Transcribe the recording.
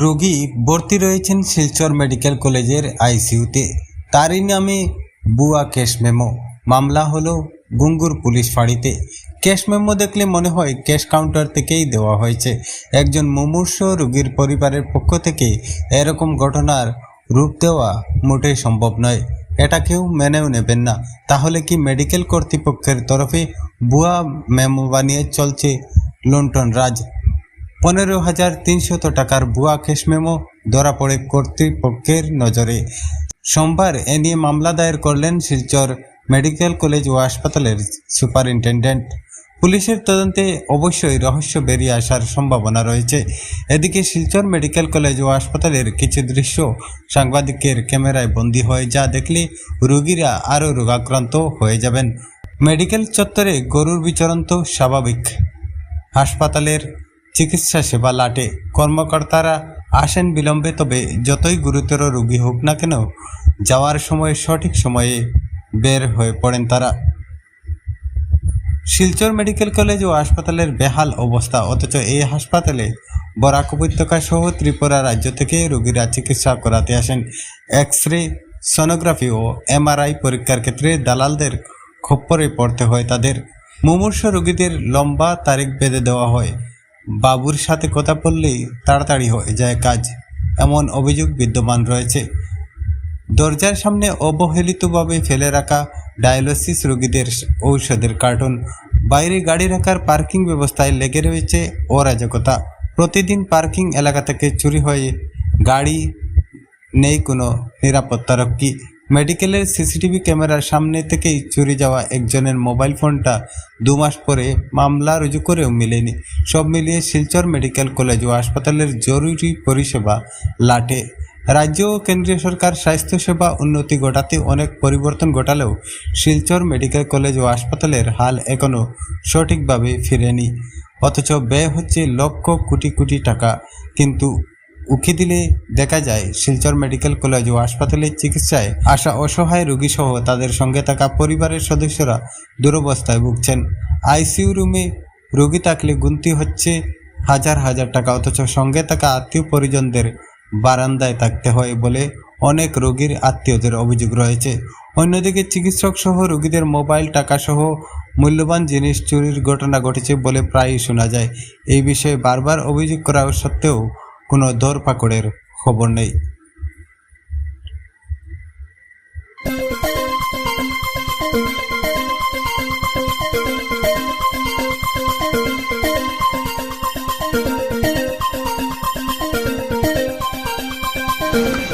রোগী ভর্তি রয়েছেন শিলচর মেডিকেল কলেজের আইসিইউতে। তারই নামে বুয়া ক্যাশ মেমো। মামলা হলো গুঙ্গুর পুলিশ ফাঁড়িতে। ক্যাশ মেমো দেখলে মনে হয় ক্যাশ কাউন্টার থেকেই দেওয়া হয়েছে। একজন মুমূর্ষ রোগীর পরিবারের পক্ষ থেকে এরকম ঘটনার রূপ দেওয়া মোটেই সম্ভব নয়। এটা কেউ মেনেও নেবেন না। তাহলে কি মেডিকেল কর্তৃপক্ষের তরফে বুয়া মেমো বানিয়ে চলছে লুণ্ঠন রাজ? পনেরো হাজার তিনশত টাকার ভুয়া ক্যাশ মেমো ধরা পড়ে কর্তৃপক্ষের নজরে। সোমবার এ নিয়ে মামলা দায়ের করলেন শিলচর মেডিকেল কলেজ ও হাসপাতালের সুপারিনটেন্ডেন্ট। পুলিশের তদন্তে অবশ্যই রহস্য বেরিয়ে আসার সম্ভাবনা রয়েছে। এদিকে শিলচর মেডিকেল কলেজ ও হাসপাতালের কিছু দৃশ্য সাংবাদিকের ক্যামেরায় বন্দী হয়, যা দেখলে রোগীরা আরও রোগাক্রান্ত হয়ে যাবেন। মেডিকেল চত্বরে গরুর বিচরণ তো স্বাভাবিক। হাসপাতালের চিকিৎসা সেবা লাটে। কর্মকর্তারা আসেন বিলম্বে, তবে যতই গুরুতর রোগী হোক না কেন, যাওয়ার সময় সঠিক সময়ে বের হয়ে পড়েন তারা। শিলচর মেডিকেল কলেজ ও হাসপাতালের বেহাল অবস্থা, অথচ এই হাসপাতালে বরাক উপত্যকা সহ ত্রিপুরা রাজ্য থেকে রোগীরা চিকিৎসা করাতে আসেন। এক্স রে সোনোগ্রাফি ও এমআরআই পরীক্ষার ক্ষেত্রে দালালদের খপ্পরে পড়তে হয় তাদের। মুমূর্ষ রোগীদের লম্বা তারিখ বেঁধে দেওয়া হয়। বাবুর সাথে কথা বললেই তাড়াতাড়ি হয়ে যায় কাজ, এমন অভিযোগ বিদ্যমান রয়েছে। দরজার সামনে অবহেলিতভাবে ফেলে রাখা ডায়ালিসিস রোগীদের ঔষধের কার্টন, বাইরে গাড়ি রাখার পার্কিং ব্যবস্থায় লেগে রয়েছে অরাজকতা। প্রতিদিন পার্কিং এলাকা থেকে চুরি হয়ে গাড়ি নেই কোনো নিরাপত্তারক্ষী মেডিকেলের সিসিটিভি ক্যামেরার সামনে থেকেই চুরি যাওয়া একজনের মোবাইল ফোনটা দু মাস পরে মামলা রুজু করেও মিলেনি। সব মিলিয়ে শিলচর মেডিকেল কলেজ ও হাসপাতালের জরুরি পরিষেবা লাটে। রাজ্য ও কেন্দ্রীয় সরকার স্বাস্থ্যসেবা উন্নতি ঘটাতে অনেক পরিবর্তন ঘটালেও শিলচর মেডিকেল কলেজ ও হাসপাতালের হাল এখনও সঠিকভাবে ফিরেনি। অথচ ব্যয় হচ্ছে লক্ষ কোটি কোটি টাকা। কিন্তু উকি দিলে দেখা যায় শিলচর মেডিকেল কলেজ ও হাসপাতালের চিকিৎসায় আসা অসহায় রোগীসহ তাদের সঙ্গে থাকা পরিবারের সদস্যরা দুরবস্থায় ভুগছেন। আইসিইউ রুমে রোগী থাকলে গুনতি হচ্ছে হাজার হাজার টাকা, অথচ সঙ্গে থাকা আত্মীয় পরিজনদের বারান্দায় থাকতে হয় বলে অনেক রোগীর আত্মীয়দের অভিযোগ রয়েছে। অন্যদিকে চিকিৎসক সহ রোগীদের মোবাইল, টাকা সহ মূল্যবান জিনিস চুরির ঘটনা ঘটেছে বলে প্রায়ই শোনা যায়। এই বিষয়ে বারবার অভিযোগ করা সত্ত্বেও কোনো দরপাকড়ের খবর নেই। thank you